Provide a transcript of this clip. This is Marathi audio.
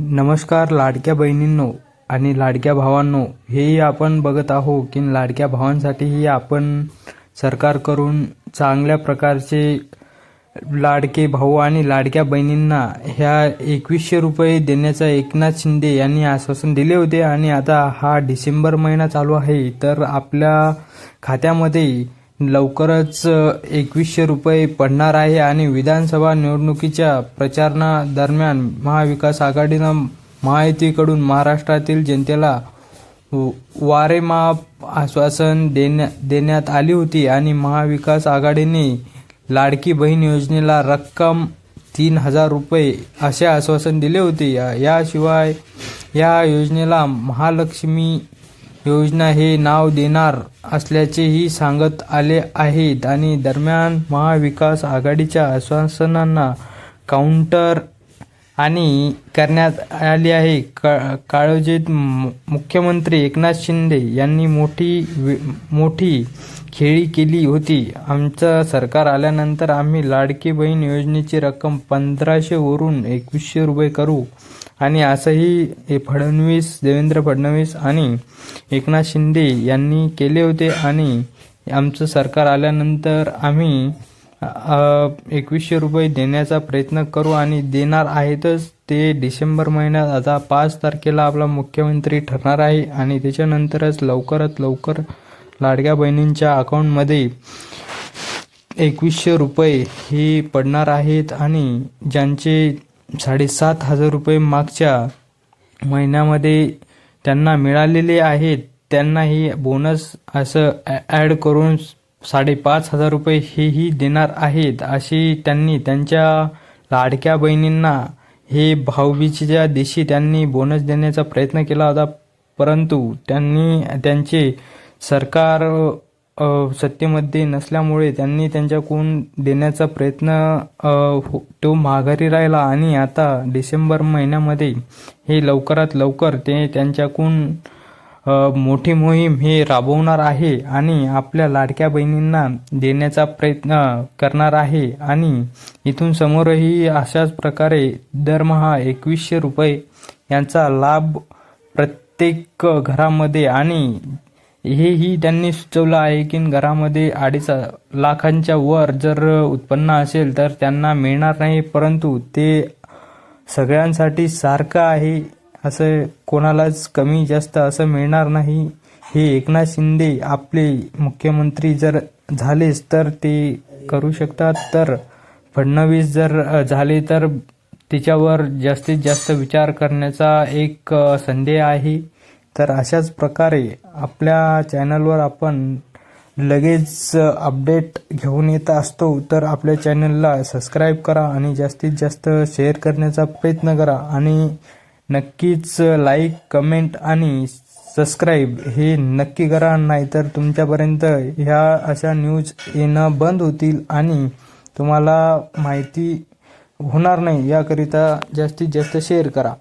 नमस्कार लाडक्या बहिणींनो आणि लाडक्या भावांनो हेही आपण बघत आहो की लाडक्या भावांसाठीही आपण सरकारकडून चांगल्या प्रकारचे लाडके भाऊ आणि लाडक्या बहिणींना ह्या एकवीसशे रुपये देण्याचा एकनाथ शिंदे यांनी आश्वासन दिले होते. आणि आता हा डिसेंबर महिना चालू आहे तर आपल्या खात्यामध्ये लवकरच एकवीसशे रुपये पडणार आहे आणि विधानसभा निवडणुकीच्या प्रचारणा दरम्यान महाविकास आघाडीनं महायुतीकडून महाराष्ट्रातील जनतेला वारेमाप आश्वासन देण्या देण्यात आली होती आणि महाविकास आघाडीने लाडकी बहीण योजनेला रक्कम तीन हजार रुपये असे आश्वासन दिले होते. याशिवाय या योजनेला महालक्ष्मी योजना हे नाव देणार असल्याचेही सांगत आले आहेत आणि दरम्यान महाविकास आघाडीच्या आश्वासनांना काउंटर आणि करण्यात आली आहे. का काळजीत मुख्यमंत्री एकनाथ शिंदे यांनी मोठी मोठी खेळी केली होती. आमचं सरकार आल्यानंतर आम्ही लाडकी बहीण योजनेची रक्कम पंधराशेवरून एकवीसशे रुपये करू. आणि असंही हे फडणवीस देवेंद्र फडणवीस आणि एकनाथ शिंदे यांनी केले होते आणि आमचं सरकार आल्यानंतर आम्ही एकवीसशे रुपये देण्याचा प्रयत्न करू आणि देणार आहेतच. ते डिसेंबर महिन्यात आता पाच तारखेला आपला मुख्यमंत्री ठरणार आहे आणि त्याच्यानंतरच लवकरात लवकर लाडक्या बहिणींच्या अकाउंटमध्ये एकवीसशे रुपये हे पडणार आहेत आणि ज्यांचे साडेसात हजार रुपये मागच्या महिन्यामध्ये त्यांना मिळालेले आहेत. त्यांना ही बोनस असं ॲड करून साडेपाच हजार रुपये हेही देणार आहेत अशी त्यांनी त्यांच्या लाडक्या बहिणींना हे भाऊबीजेच्या दिवशी त्यांनी बोनस देण्याचा प्रयत्न केला होता. परंतु त्यांनी त्यांचे सरकार सत्तेमध्ये नसल्यामुळे त्यांनी त्यांच्याकडून देण्याचा प्रयत्न हो- तो माघारी राहिला आणि आता डिसेंबर महिन्यामध्ये हे लवकरात लवकर ते त्यांच्याकडून मोठी मोहीम हे राबवणार आहे आणि आपल्या लाडक्या बहिणींना देण्याचा प्रयत्न करणार आहे. आणि इथून समोरही अशाच प्रकारे दरमहा एकवीसशे रुपये यांचा लाभ प्रत्येक घरामध्ये आणि हेही त्यांनी सुचवलं आहे की घरामध्ये अडीच लाखांच्या वर जर उत्पन्न असेल तर त्यांना मिळणार नाही परंतु ते सगळ्यांसाठी सारखं आहे असं कोणालाच कमी जास्त असं मिळणार नाही. हे एकनाथ शिंदे आपले मुख्यमंत्री जर झालेच तर ते करू शकतात तर फडणवीस जर झाले तर तिच्यावर जास्तीत जास्त विचार करण्याचा एक संदेह आहे. तर अशाच प्रकारे आपल्या चॅनलवर आपण लगेच अपडेट घेऊन येत असतो. तर आपल्या चॅनलला सबस्क्राईब करा आणि जास्तीत जास्त शेअर करण्याचा प्रयत्न करा. आणि नक्कीच लाईक कमेंट आणि सबस्क्राईब हे नक्की करा. नाहीतर तुमच्यापर्यंत ह्या अशा न्यूज येणं बंद होतील आणि तुम्हाला माहिती होणार नाही. याकरिता जास्तीत जास्त शेअर करा.